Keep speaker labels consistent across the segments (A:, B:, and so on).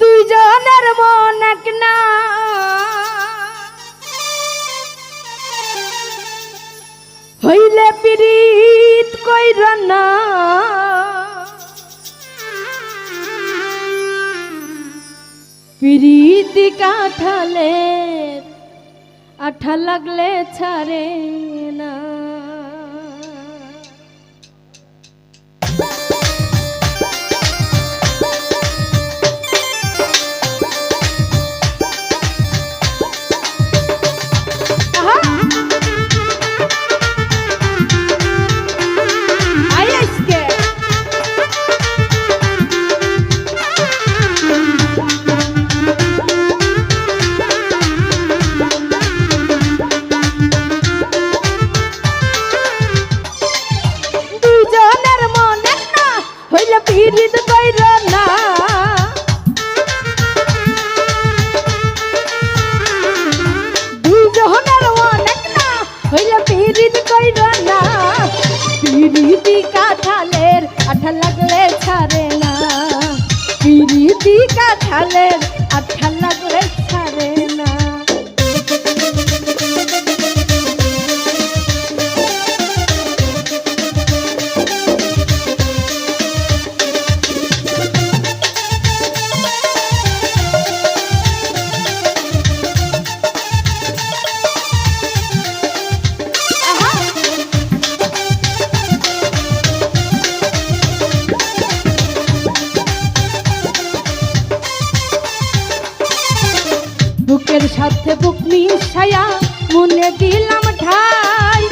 A: দুইজনের মন এক না। হইলে পিরিত কইর না। পিরিতি কাঠালের আঠা লাগলে ছাড়ে না। পিরিত কইর না। দুজনের অনেক না হইল পিরিত কইর না। পিরিতি কাঠালের আঠা লাগলে ছাড়ে না। পিরিতি কাঠালের আঠা লাগলে বুকের সাথে বুক মিশায়া মনে দিলাম ঠাই।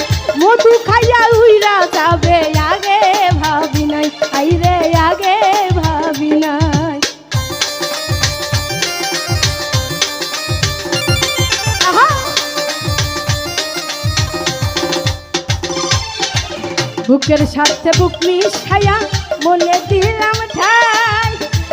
A: মধু খাইয়া উইরা যাবে, আগে ভাবি নাই আইরে আগে ভাবি নাই! বুকের সাথে বুক মিশায়া মনে দিলাম ঠাই।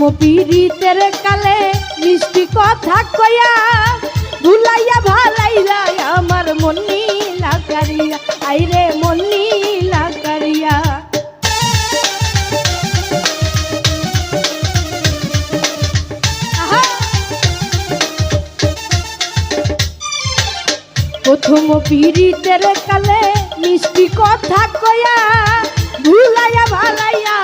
A: তোম পীড়িতের কালে মিষ্টি কথা কয়া, ভুলাইয়া ভালাইলা আমার মন নীলা কারিয়া আইরে মন আহা! প্রথম পীড়িতের কালে মিষ্টি কথা কয়া, ভুলাইয়া ভালাইয়া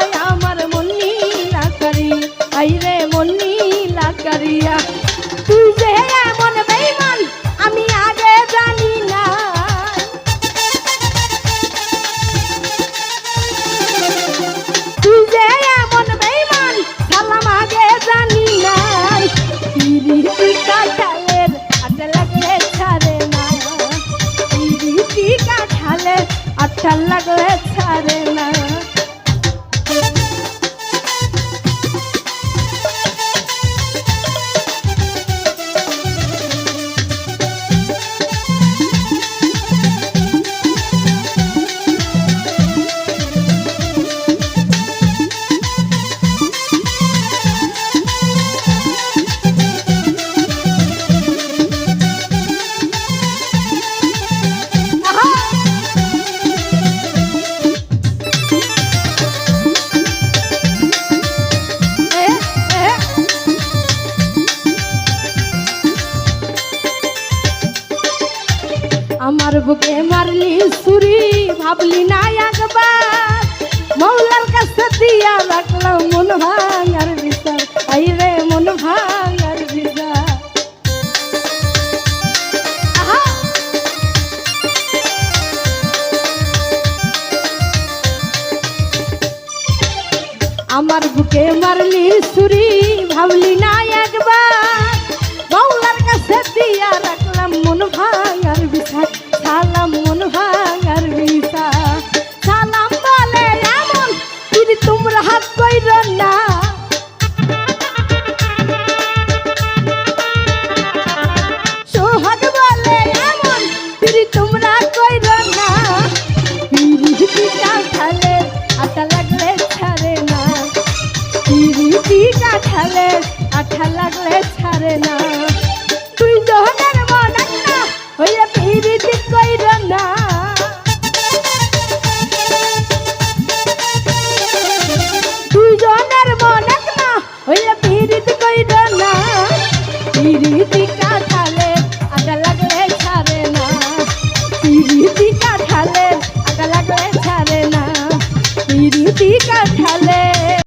A: আটটা লাগলে ছাড়ে না ভাবলি না একবার। মৌলার কাছে দিয়া রাখলাম মন ভাঙার বিচার। আইরে মন ভাঙার বিচার। আমার বুকে মারলি ছুরি, ভাবলি না এক কইর না। সোহাগ বলে এমন যদি তোমরা কইর না। পিরিতি কাঠালে আটা লাগলে ছাড়ে না। পিরিতি কাঠালে আঠা লাগলে ছাড়ে না। তুই জহনের মন না হইয়া পিরিতি কইর পিরিতি কাঠালে আগা লাগলে ছাড়ে না। পিরিতি কাঠালে আটা লাগলে ছাড়ে না। পিরিতি কাঠালে